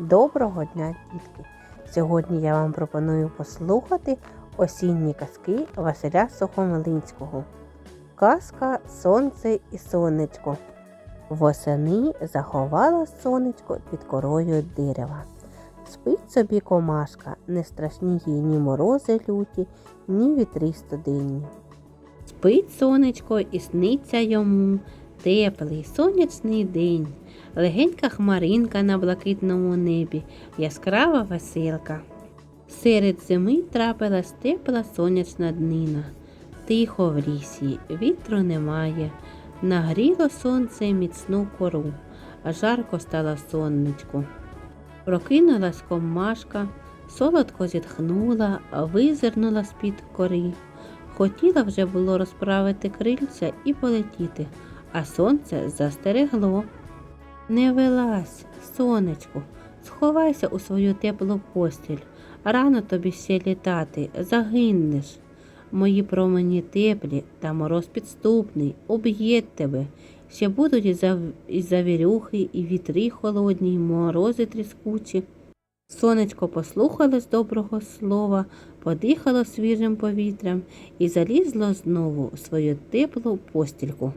Доброго дня, дітки! Сьогодні я вам пропоную послухати осінні казки Василя Сухомлинського. Казка Сонце і сонечко. Восени заховала сонечко під корою дерева. Спить собі комашка, не страшні їй ні морози люті, ні вітри студенні. Спить сонечко і сниться йому теплий сонячний день. Легенька хмаринка на блакитному небі, яскрава веселка. Серед зими трапилась тепла сонячна днина. Тихо в лісі, вітру немає. Нагріло сонце міцну кору, а жарко стало сонечку. Прокинулась комашка, солодко зітхнула, визирнула з-під кори. Хотіла вже було розправити крильця і полетіти, а сонце застерегло. Не вилазь, сонечку, сховайся у свою теплу постіль. Рано тобі ще літати, загинеш. Мої промені теплі та мороз підступний, об'єд тебе. Ще будуть і, і завірюхи, і вітри холодні, і морози тріскучі. Сонечко послухалось доброго слова, подихало свіжим повітрям і залізло знову у свою теплу постільку.